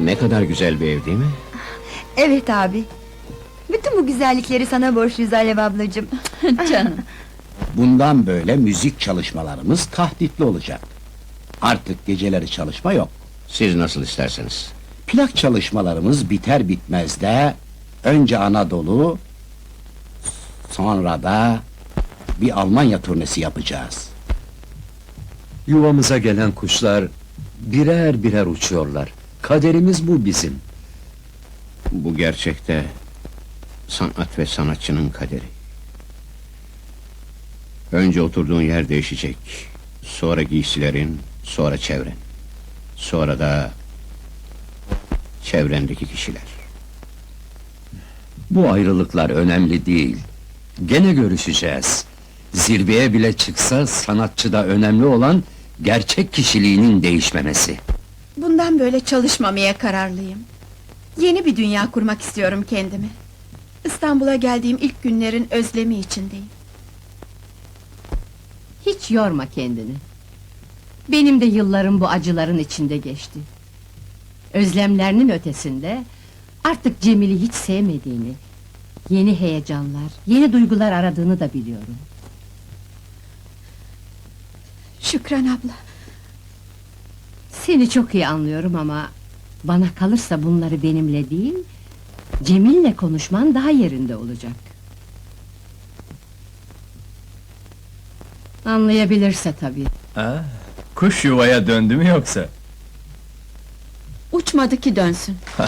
Ne kadar güzel bir ev değil mi? Evet abi. Bütün bu güzellikleri sana borçluyuz Alev ablacığım. Canım. Bundan böyle müzik çalışmalarımız tahditli olacak. Artık geceleri çalışma yok. Siz nasıl isterseniz. Plak çalışmalarımız biter bitmez de önce Anadolu sonra da bir Almanya turnesi yapacağız. Yuvamıza gelen kuşlar birer birer uçuyorlar. Kaderimiz bu bizim. Bu gerçekte sanat ve sanatçının kaderi. Önce oturduğun yer değişecek. Sonra giysilerin, sonra çevren. Sonra da çevrendeki kişiler. Bu ayrılıklar önemli değil. Gene görüşeceğiz. Zirveye bile çıksa sanatçıda önemli olan gerçek kişiliğinin değişmemesi. Bundan böyle çalışmamaya kararlıyım. Yeni bir dünya kurmak istiyorum kendime. İstanbul'a geldiğim ilk günlerin özlemi içindeyim. Hiç yorma kendini. Benim de yıllarım bu acıların içinde geçti. Özlemlerinin ötesinde artık Cemil'i hiç sevmediğini, yeni heyecanlar, yeni duygular aradığını da biliyorum. Şükran abla, Seni çok iyi anlıyorum ama bana kalırsa bunları benimle değil, Cemil'le konuşman daha yerinde olacak. Anlayabilirse tabii. Ha, kuş yuvaya döndü mü yoksa? uçmadı ki dönsün.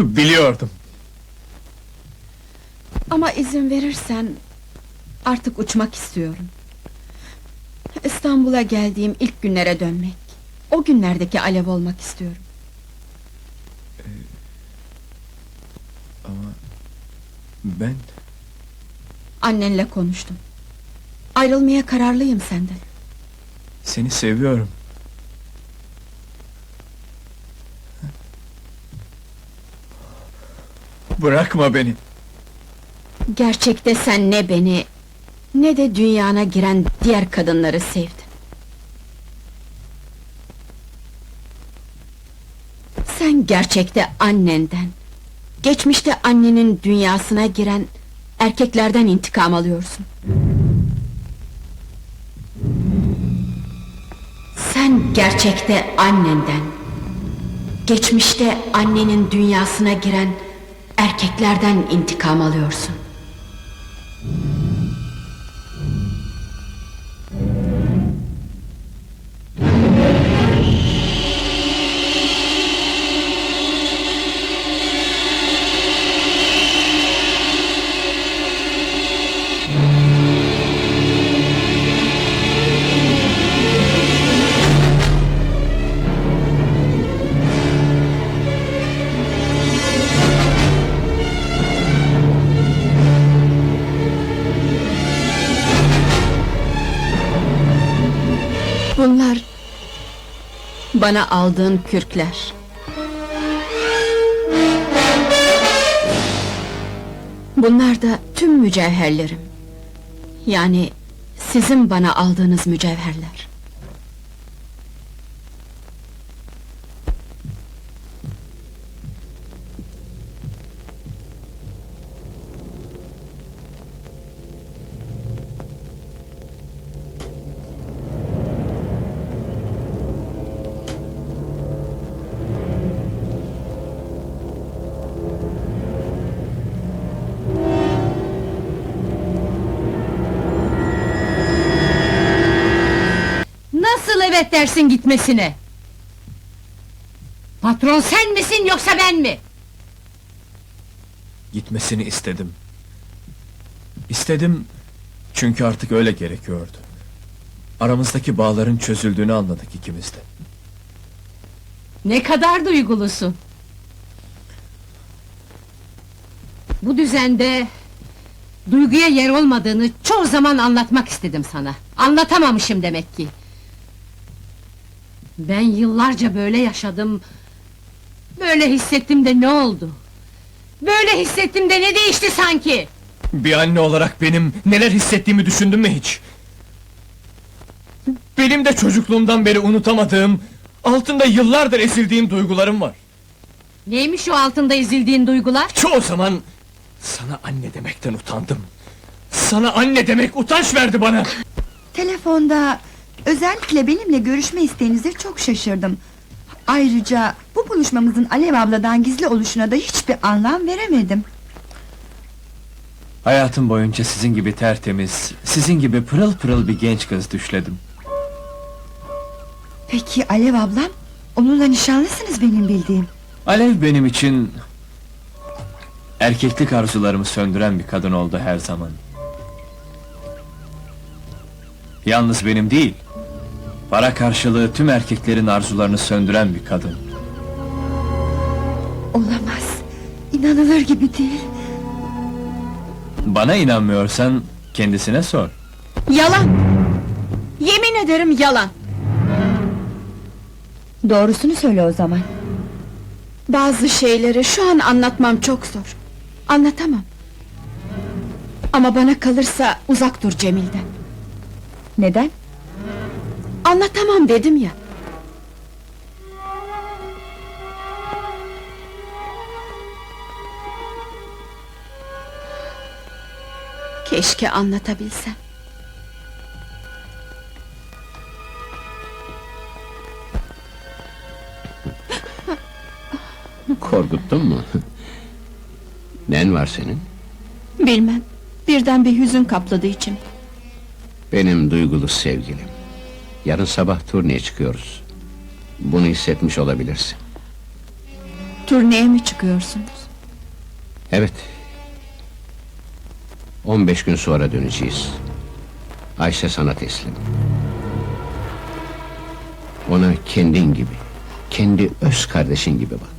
Biliyordum. Ama izin verirsen artık uçmak istiyorum. İstanbul'a geldiğim ilk günlere dönmek. O günlerdeki alev olmak istiyorum. Ben Annenle konuştum. Ayrılmaya kararlıyım senden. seni seviyorum. Bırakma beni. Gerçekte sen ne beni ne de dünyana giren diğer kadınları sevdin. Sen gerçekte annenden, geçmişte annenin dünyasına giren erkeklerden intikam alıyorsun. Sen gerçekte annenden, geçmişte annenin dünyasına giren erkeklerden intikam alıyorsun. Bana aldığın kürkler. Bunlar da tüm mücevherlerim. Yani sizin bana aldığınız mücevherler. Nasıl evet dersin gitmesine? Patron sen misin yoksa ben mi? Gitmesini istedim. İstedim çünkü artık öyle gerekiyordu. Aramızdaki bağların çözüldüğünü anladık ikimiz de. Ne kadar duygulusun. Bu düzende duyguya yer olmadığını çoğu zaman anlatmak istedim sana. Anlatamamışım demek ki. Ben yıllarca böyle yaşadım. Böyle hissettim de ne oldu? Böyle hissettim de ne değişti sanki? Bir anne olarak benim neler hissettiğimi düşündün mü hiç? Benim de çocukluğumdan beri unutamadığım Altında yıllardır ezildiğim duygularım var. Neymiş o altında ezildiğin duygular? Çoğu zaman sana anne demekten utandım. Sana anne demek utanç verdi bana. Telefonda özellikle benimle görüşme isteğinize çok şaşırdım. Ayrıca bu buluşmamızın Alev abladan gizli oluşuna da hiçbir anlam veremedim. Hayatım boyunca sizin gibi tertemiz, sizin gibi pırıl pırıl bir genç kız düşledim. Peki Alev ablam? Onunla nişanlısınız benim bildiğim. Alev benim için... ...erkeklik arzularımı söndüren bir kadın oldu her zaman. Yalnız benim değil... ...para karşılığı tüm erkeklerin arzularını söndüren bir kadın. Olamaz. İnanılır gibi değil. Bana inanmıyorsan kendisine sor. Yalan! Yemin ederim yalan! Doğrusunu söyle o zaman. Bazı şeyleri şu an anlatmam çok zor. Anlatamam. Ama bana kalırsa uzak dur Cemil'den. Neden? Anlatamam dedim ya. Keşke anlatabilsem. Korkuttun mu? Nen var senin? Bilmem. Birden bir hüzün kapladı içim. Benim duygulu sevgilim. Yarın sabah turneye çıkıyoruz. Bunu hissetmiş olabilirsin. Turneye mi çıkıyorsunuz? Evet. 15 gün sonra döneceğiz. Ayşe sana teslim. Ona kendin gibi, kendi öz kardeşin gibi bak.